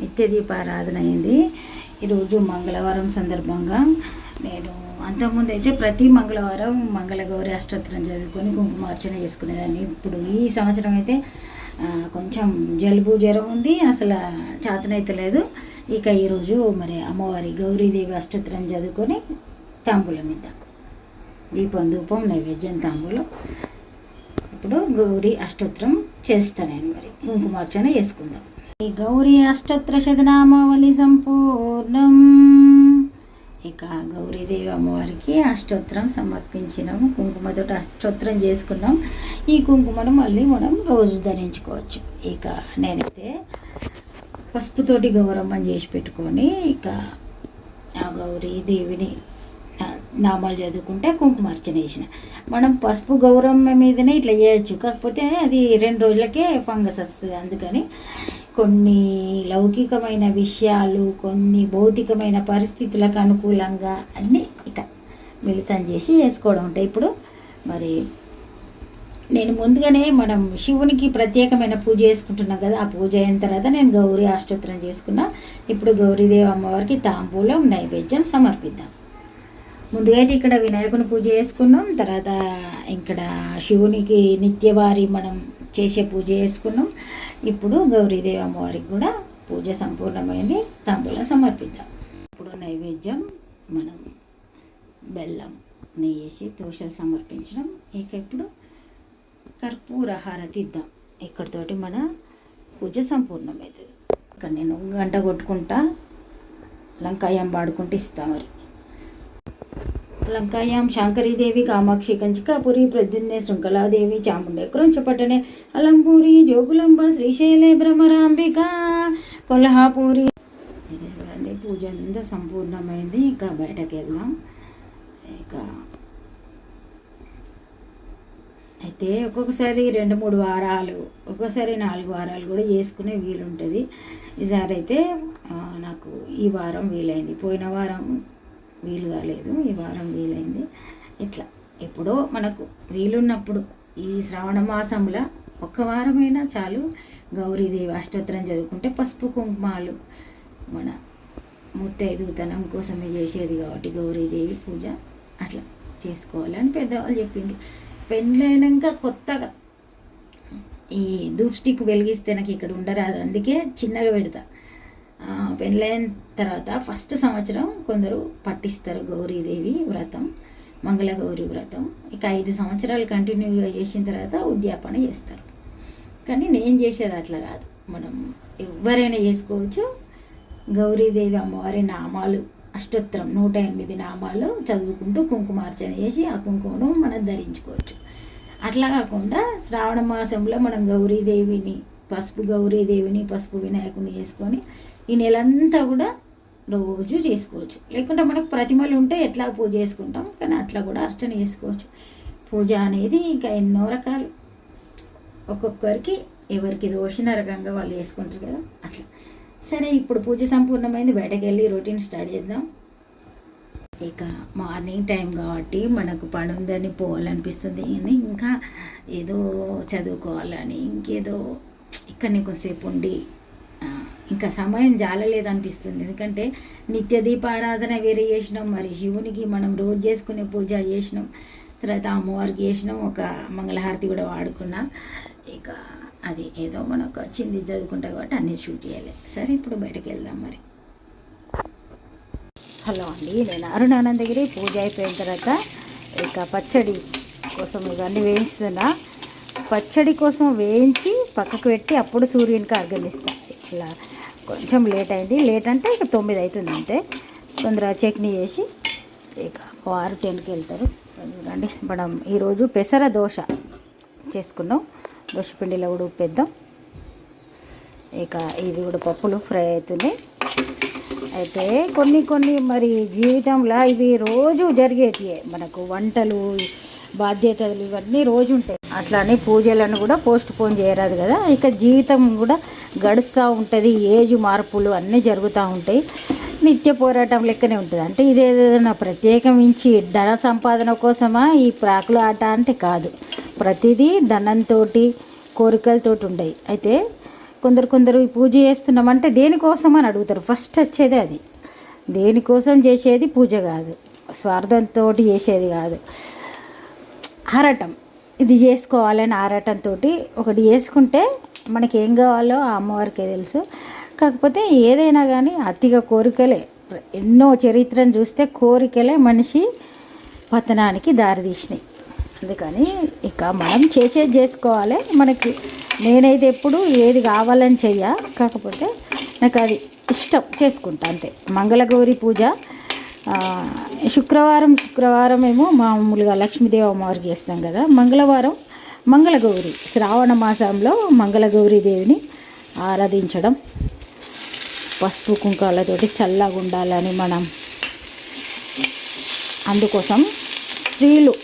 నిత్య దీపారాధన అయింది. ఈరోజు మంగళవారం సందర్భంగా నేను అంతకుముందు అయితే ప్రతి మంగళవారం మంగళగౌరి అష్టోత్తరం చదువుకొని కుంకుమార్చన చేసుకునేదాన్ని. ఇప్పుడు ఈ సంవత్సరం అయితే కొంచెం జలుబు జ్వరం ఉంది. అసలు చేతనైతే లేదు. ఇక ఈరోజు మరి అమ్మవారి గౌరీదేవి అష్టోత్తరం చదువుకొని తాంబూలం ఇద్దాం. దీపం ధూపం నైవేద్యం తాంబూలం. ఇప్పుడు గౌరీ అష్టోత్తరం చేస్తాను నేను మరి. కుంకుమార్చన చేసుకుందాం. గౌరీ అష్టోత్తరశతనామావళి సంపూర్ణం. ఇక గౌరీదేవి అమ్మవారికి అష్టోత్తరం సమర్పించినాము. కుంకుమతోటి అష్టోత్తరం చేసుకున్నాం. ఈ కుంకుమను మళ్ళీ మనం రోజు ధరించుకోవచ్చు. ఇక నేనైతే పసుపుతోటి గౌరమ్మని చేసి పెట్టుకొని ఇక ఆ గౌరీ దేవిని నామాలు చదువుకుంటే కుంకుమార్చన వేసిన మనం పసుపు గౌరమ్మ మీదనే ఇట్లా చేయొచ్చు. కాకపోతే అది రెండు రోజులకే ఫంగస్ వస్తుంది. అందుకని కొన్ని లౌకికమైన విషయాలు కొన్ని భౌతికమైన పరిస్థితులకు అనుకూలంగా అన్నీ ఇక మిళితం చేసి చేసుకోవడం ఉంటాయి ఇప్పుడు మరి నేను ముందుగానే మనం శివునికి ప్రత్యేకమైన పూజ చేసుకుంటున్నాం కదా ఆ పూజ అయిన తర్వాత నేను గౌరీ అష్టోత్తరం చేసుకున్నా. ఇప్పుడు గౌరీదేవి అమ్మవారికి తాంబూలం నైవేద్యం సమర్పిద్దాం. ముందుగా అయితే ఇక్కడ వినాయకుని పూజ చేసుకున్నాం తర్వాత ఇక్కడ శివునికి నిత్యవారి మనం చేసే పూజ చేసుకున్నాం. ఇప్పుడు గౌరీదేవి అమ్మవారికి కూడా పూజ సంపూర్ణమైంది. తాంబూలం సమర్పిద్దాం. ఇప్పుడు నైవేద్యం మనం బెల్లం నెయ్యి వేసి దోశలు సమర్పించడం. ఇక ఇప్పుడు కర్పూర హారతి ఇద్దాం. ఇక్కడితోటి మన పూజ సంపూర్ణమవుతుంది. ఇక్కడ నేను గంట కొట్టుకుంటా లంకాయం పాడుకుంటూ ఇస్తాం మరి. లంకాయాం శాంకరీదేవి కామాక్షి కంచికాపురి ప్రద్యున్నే శృంఖలాదేవి చాముండేకురం క్రోంచపట్టనే అలంపూరి జోగులంబ శ్రీశైలే భ్రమరాంబిక కొల్హాపూరి. ఇది చూడండి పూజ అంతా సంపూర్ణమైంది. ఇంకా బయటకు వెళ్దాం ఇక అయితే ఒక్కొక్కసారి రెండు మూడు వారాలు ఒక్కొక్కసారి నాలుగు వారాలు కూడా చేసుకునే వీలుంటుంది. ఈసారి అయితే నాకు ఈ వారం వీలైంది. పోయిన వారం వీలు కాలేదు ఈ వారం వీలైంది. ఇట్లా ఎప్పుడో మనకు వీలున్నప్పుడు ఈ శ్రావణ మాసంలో ఒక్క వారమైనా చాలు గౌరీదేవి అష్టోత్తరం చదువుకుంటే పసుపు కుంకుమాలు మన ముత్తైదుతనం కోసమే చేసేది కాబట్టి గౌరీదేవి పూజ అట్లా చేసుకోవాలని పెద్దవాళ్ళు చెప్పిండ్రు. పెళ్ళైనాక కొత్తగా ఈ ధూప్ స్టిక్ వెలిగిస్తే నాకు ఇక్కడ ఉండరాదు అందుకే చిన్నగా పెడతా. పెళ్ళైన తర్వాత ఫస్ట్ సంవత్సరం కొందరు పట్టిస్తారు గౌరీదేవి వ్రతం మంగళగౌరి వ్రతం. ఇక ఐదు సంవత్సరాలు కంటిన్యూగా చేసిన తర్వాత ఉద్యాపన చేస్తారు. కానీ నేను చేసేది అట్లా కాదు. మనం ఎవరైనా చేసుకోవచ్చు. గౌరీదేవి అమ్మవారి నామాలు అష్టోత్తరం నూట ఎనిమిది నామాలు చదువుకుంటూ కుంకుమార్చన చేసి ఆ కుంకుమను మనం ధరించుకోవచ్చు. అట్లా కాకుండా శ్రావణ మాసంలో మనం గౌరీదేవిని పసుపు గౌరీదేవిని పసుపు వినాయకుని వేసుకొని ఈ నెలంతా కూడా రోజు చేసుకోవచ్చు. లేకుంటే మనకు ప్రతిమలు ఉంటే ఎట్లా పూజ చేసుకుంటాం కానీ అట్లా కూడా అర్చన చేసుకోవచ్చు. పూజ అనేది ఇంకా ఎన్నో రకాలు. ఒక్కొక్కరికి ఎవరికి దోషిన రకంగా వాళ్ళు చేసుకుంటారు కదా అట్లా. సరే ఇప్పుడు పూజ సంపూర్ణమైంది. బయటకు వెళ్ళి రొటీన్ స్టార్ట్ చేద్దాం. ఇక మార్నింగ్ టైం కాబట్టి మనకు పని ఉందని పోవాలనిపిస్తుంది. అని ఇంకా ఏదో చదువుకోవాలని ఇంకేదో ఇక్కడనే కొంచెంసేపు ఉండి ఇంకా సమయం జాలలేదనిపిస్తుంది. ఎందుకంటే నిత్య దీపారాధన వేరే చేసినాం మరి శివునికి మనం రోజు చేసుకునే పూజ చేసినాం తర్వాత అమ్మవారికి చేసినాం ఒక మంగళహారతి కూడా వాడుకున్నా. ఇక అది ఏదో మనకు వచ్చింది చదువుకుంటా కాబట్టి అన్నీ షూట్ చేయాలి. సరే ఇప్పుడు బయటకు వెళ్దాం మరి. హలో అండి నేను అరుణానందగిరి పూజ అయిపోయిన తర్వాత ఇక పచ్చడి కోసం ఇవన్నీ వేయిస్తున్నా పచ్చడి కోసం వేయించి పక్కకు పెట్టి అప్పుడు సూర్యునికి అర్గనిస్తా ఇట్లా కొంచెం లేట్ అయింది. లేట్ అంటే ఇక తొమ్మిది అవుతుంది అంతే. తొందరగా చట్నీ చేసి ఇక ఆరు టెన్కి వెళ్తారు. రండి మనం ఈరోజు పెసర దోశ చేసుకున్నాం. దోశ పిండిలో కూడా ఉప్పేద్దాం. ఇక ఇది కూడా పప్పులు ఫ్రై అవుతున్నాయి. అయితే కొన్ని కొన్ని మరి జీవితంలో ఇవి రోజు జరిగేటివే మనకు వంటలు బాధ్యతలు ఇవన్నీ రోజు ఉంటాయి. అట్లానే పూజలను కూడా పోస్ట్ పోన్ చేయరాదు కదా. ఇక జీవితం కూడా గడుస్తూ ఉంటుంది. ఏజ్ మార్పులు అన్నీ జరుగుతూ ఉంటాయి. నిత్య పోరాటం లెక్కనే ఉంటుంది. అంటే ఇదేదైనా ఏదైనా ప్రత్యేకించి ధన సంపాదన కోసమా? ఈ ప్రాకుల ఆట అంటే కాదు. ప్రతిదీ ధనంతో కోరికలతోటి ఉంటాయి. అయితే కొందరు కొందరు పూజ చేస్తున్నామంటే దేనికోసం అని అడుగుతారు. ఫస్ట్ వచ్చేది అది. దేనికోసం చేసేది పూజ కాదు. స్వార్థంతో చేసేది కాదు. హరటం. ఇది చేసుకోవాలని ఆరాటంతో ఒకటి చేసుకుంటే మనకి ఏం కావాలో ఆ అమ్మవారికే తెలుసు. కాకపోతే ఏదైనా కానీ అతిగా కోరికలే. ఎన్నో చరిత్రను చూస్తే కోరికలే మనిషి పతనానికి దారితీసినాయి. అందుకని ఇక మనం చేసేది చేసుకోవాలి. మనకి నేనైతే ఎప్పుడు ఏది కావాలని చెయ్య. కాకపోతే నాకు అది ఇష్టం చేసుకుంటా అంతే. మంగళగౌరి పూజ శుక్రవారం శుక్రవారం ఏమో మామూలుగా లక్ష్మీదేవి అమ్మవారు చేస్తాం కదా. మంగళవారం మంగళగౌరి శ్రావణ మాసంలో మంగళగౌరి దేవిని ఆరాధించడం. పసుపు కుంకాలతోటి చల్లగా ఉండాలని మనం అందుకోసం స్త్రీలు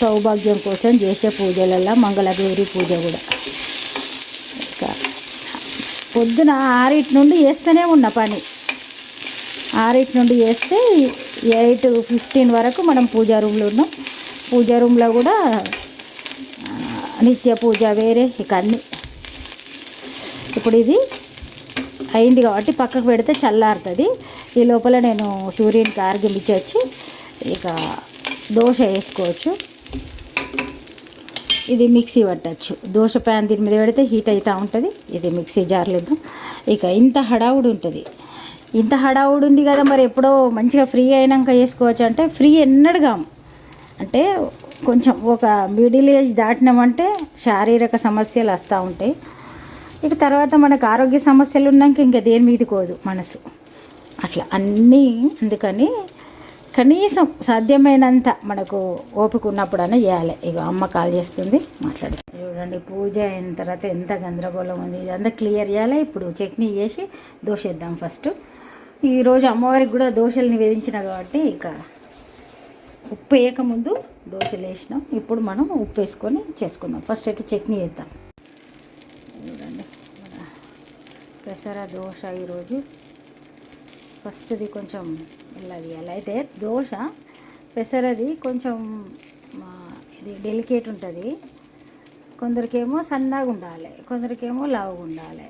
సౌభాగ్యం కోసం చేసే పూజలల్లో మంగళగౌరి పూజ కూడా. ఇంకా పొద్దున ఆరిటి నుండి చేస్తూనే ఉన్న పని. ఆరిటి నుండి చేస్తే ఎయిట్ ఫిఫ్టీన్ వరకు మనం పూజా రూమ్లో ఉన్నాం. పూజా రూమ్లో కూడా నిత్య పూజ వేరే ఇక అన్నీ. ఇప్పుడు ఇది అయింది కాబట్టి పక్కకు పెడితే చల్లారుతుంది. ఈ లోపల నేను సూర్యునికి ఆర్గిమిచ్చి ఇక దోశ వేసుకోవచ్చు. ఇది మిక్సీ పట్టచ్చు. దోశ ప్యాన్ దీని మీద పెడితే హీట్ అవుతూ ఉంటుంది. ఇది మిక్సీ జార్లేదు ఇక ఇంత హడావుడి ఉంటుంది. ఇంత హడావుడు ఉంది కదా మరి ఎప్పుడో మంచిగా ఫ్రీ అయినాక చేసుకోవచ్చు అంటే ఫ్రీ ఎన్నడుగాం. అంటే కొంచెం ఒక మిడిల్ ఏజ్ దాటినామంటే శారీరక సమస్యలు వస్తూ ఉంటాయి. ఇక తర్వాత మనకు ఆరోగ్య సమస్యలు ఉన్నాక ఇంకా దేని మీది కోదు మనసు. అట్లా అన్నీ అందుకని కనీసం సాధ్యమైనంత మనకు ఓపిక ఉన్నప్పుడైనా చేయాలి. ఇక అమ్మ కాల్ చేస్తుంది మాట్లాడు. చూడండి పూజ అయిన తర్వాత ఎంత గందరగోళం ఉంది. ఇదంతా క్లియర్ చేయాలి. ఇప్పుడు చట్నీ చేసి దోషేద్దాం ఫస్ట్ ఈరోజు అమ్మవారికి కూడా దోశలు నివేదించిన కాబట్టి ఇక ఉప్పు వేయకముందు దోశలు వేసినాం. ఇప్పుడు మనం ఉప్పు వేసుకొని చేసుకుందాం. ఫస్ట్ అయితే చట్నీ వేద్దాం చూడండి పెసర దోశ ఈరోజు. ఫస్ట్ది కొంచెం ఇలా తీయాలి అయితే దోశ పెసరది కొంచెం ఇది డెలికేట్ ఉంటుంది. కొందరికేమో సన్నగా ఉండాలి. కొందరికేమో లావుగా ఉండాలి.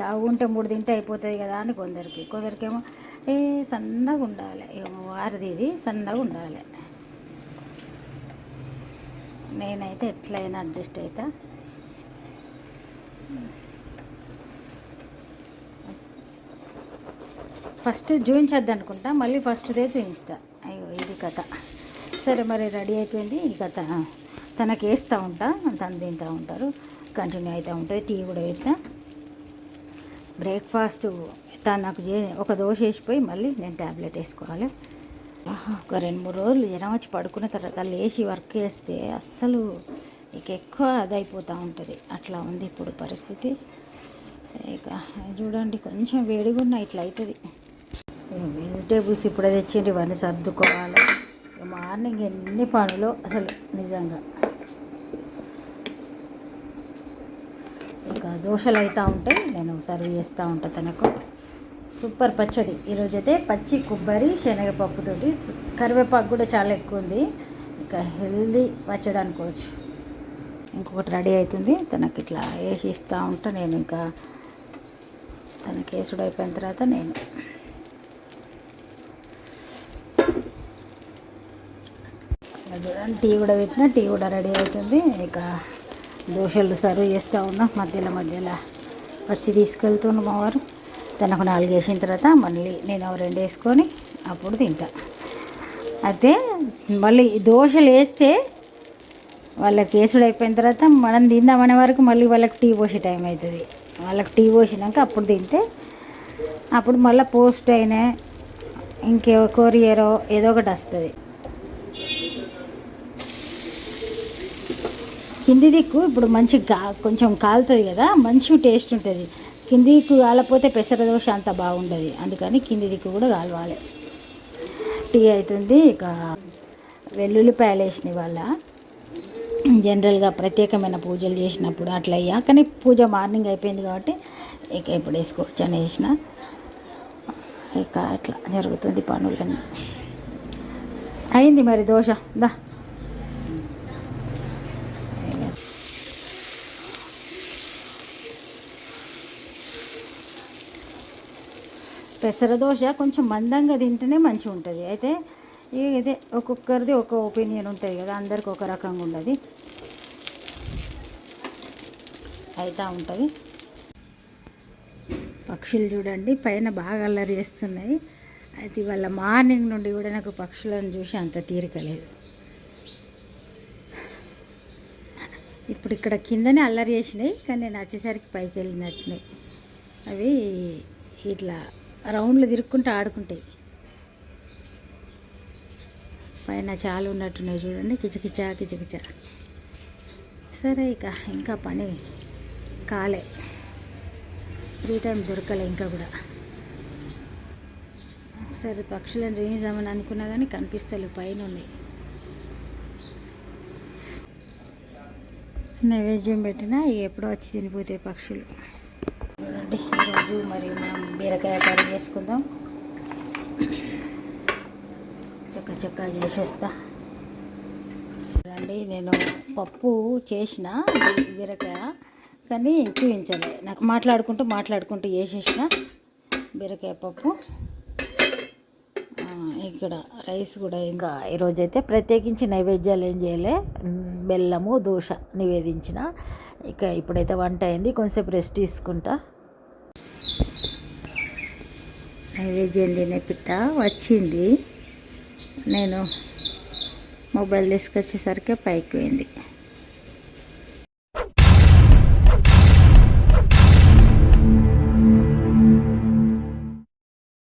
లావుగా ఉంటే మూడు తింటే అయిపోతుంది కదా అని కొందరికి. కొందరికేమో ఏ సన్నగా ఉండాలి. వారిది ఇది సన్నగా ఉండాలి. నేనైతే ఎట్లయినా అడ్జస్ట్ అవుతా ఫస్ట్ చూపించద్దు అనుకుంటా. మళ్ళీ ఫస్ట్దే చూపిస్తా అయ్యో ఇది కథ. సరే మరి రెడీ అయిపోయింది. ఈ కథ తనకి వేస్తూ ఉంటా. తను తింటూ ఉంటారు. కంటిన్యూ అవుతూ ఉంటుంది. టీ కూడా పెట్టినా. బ్రేక్ఫాస్ట్ తను నాకు చే ఒక దోశ వేసిపోయి మళ్ళీ నేను ట్యాబ్లెట్ వేసుకోవాలి. ఒక రెండు మూడు రోజులు జ్వరం వచ్చి పడుకున్న తర్వాత లేచి వర్క్ చేస్తే అస్సలు ఇక ఎక్కువ అది అయిపోతూ ఉంటుంది. అట్లా ఉంది ఇప్పుడు పరిస్థితి. ఇక చూడండి కొంచెం వేడిగా ఉన్న ఇట్లా అవుతుంది వెజిటేబుల్స్ ఇప్పుడే తెచ్చిండ్రు ఇవన్నీ సర్దుకోవాలి. మార్నింగ్ ఎన్ని పనులు అసలు నిజంగా. ఇక దోశలు అవుతూ ఉంటాయి నేను సర్వ్ చేస్తూ ఉంటాను తనకు. సూపర్ పచ్చడి. ఈరోజైతే పచ్చి కొబ్బరి శనగపప్పుతోటి కరివేపాకు కూడా చాలా ఎక్కువ ఉంది. ఇంకా హెల్దీ పచ్చడి అనుకోవచ్చు. ఇంకొకటి రెడీ అవుతుంది. తనకి ఇట్లా వేసి ఇస్తూ ఉంటా. నేను ఇంకా తనకి వేసుడు అయిపోయిన తర్వాత నేను చూడండి. టీ కూడా పెట్టిన. టీ కూడా రెడీ అవుతుంది. ఇక దోశలు సర్వ్ చేస్తూ ఉన్నా. మధ్యలో మధ్యలో వచ్చి తీసుకెళ్తున్నాం మా వారు. తనకు నాలుగు వేసిన తర్వాత మళ్ళీ నేను రెండు వేసుకొని అప్పుడు తింటా. అయితే మళ్ళీ దోశలు వేస్తే వాళ్ళకి వేసుడు అయిపోయిన తర్వాత మనం తిందామనే వరకు మళ్ళీ వాళ్ళకి టీ పోసే టైం అవుతుంది. వాళ్ళకి టీ పోసినాక అప్పుడు తింటే అప్పుడు మళ్ళీ పోస్ట్ అయినా ఇంకే కొరియరో ఏదో ఒకటి వస్తుంది. కింది దిక్కు ఇప్పుడు మంచి గా కొంచెం కాలుతుంది కదా మంచి టేస్ట్ ఉంటుంది. కింది దిక్కు కాలపోతే పెసర దోశ అంత బాగుండదు. అందుకని కింది దిక్కు కూడా కాలవాలి. టీ అవుతుంది. ఇక వెల్లుల్లిపాయలు వేసిన వాళ్ళ. జనరల్గా ప్రత్యేకమైన పూజలు చేసినప్పుడు అట్లా అయ్యా. కానీ పూజ మార్నింగ్ అయిపోయింది కాబట్టి ఇక ఇప్పుడు వేసుకోవచ్చు అని వేసిన. ఇక అట్లా జరుగుతుంది పనులన్నీ. అయింది మరి దోశ. దా. పెసర దోశ కొంచెం మందంగా తింటేనే మంచిగా ఉంటుంది. అయితే ఇదే ఒక్కొక్కరిది ఒక ఒపీనియన్ ఉంటుంది కదా అందరికి ఒక రకంగా ఉండదు. అయితే ఉంటుంది. పక్షులు చూడండి పైన బాగా అల్లరి చేస్తున్నాయి. అయితే వాళ్ళ మార్నింగ్ నుండి కూడా నాకు పక్షులను చూసి అంత తీరిక లేదు. ఇప్పుడు ఇక్కడ కిందనే అల్లరి చేసినాయి కానీ నేను వచ్చేసరికి పైకి వెళ్ళినట్టున్నాయి. అవి ఇట్లా రౌండ్లు తిరుక్కుంటూ ఆడుకుంటాయి. పైన చాలా ఉన్నట్టున్నాయి చూడండి. కిచకిచా కిచకిచా. సరే ఇక ఇంకా పని కాలే. ఫ్రీ టైం దొరకలే ఇంకా కూడా. సరే పక్షులను రేణిజామని అనుకున్నా కానీ కనిపిస్తలేవు పైన ఉన్నాయి. నైవేద్యం పెట్టినా ఎప్పుడో వచ్చి తినిపోతాయి పక్షులు. ఈరోజు మరి మనం బీరకాయ కర్రీ చేసుకుందాం. చక్క చక్క చేసేస్తా. రండి నేను పప్పు చేసిన బీరకాయ కానీ చూపించలే. నాకు మాట్లాడుకుంటూ మాట్లాడుకుంటూ చేసేసిన బీరకాయ పప్పు. ఇక్కడ రైస్ కూడా ఇంకా ఈరోజైతే ప్రత్యేకించి నైవేద్యాలు ఏం చేయలే. బెల్లము దోశ నివేదించిన. ఇక ఇప్పుడైతే వంట అయింది. కొంచెంసేపు రెస్ట్ తీసుకుంటా. నైవేద్యం తినే పిట్ట వచ్చింది. నేను మొబైల్ తీసుకొచ్చేసరికి పైకి పోయింది.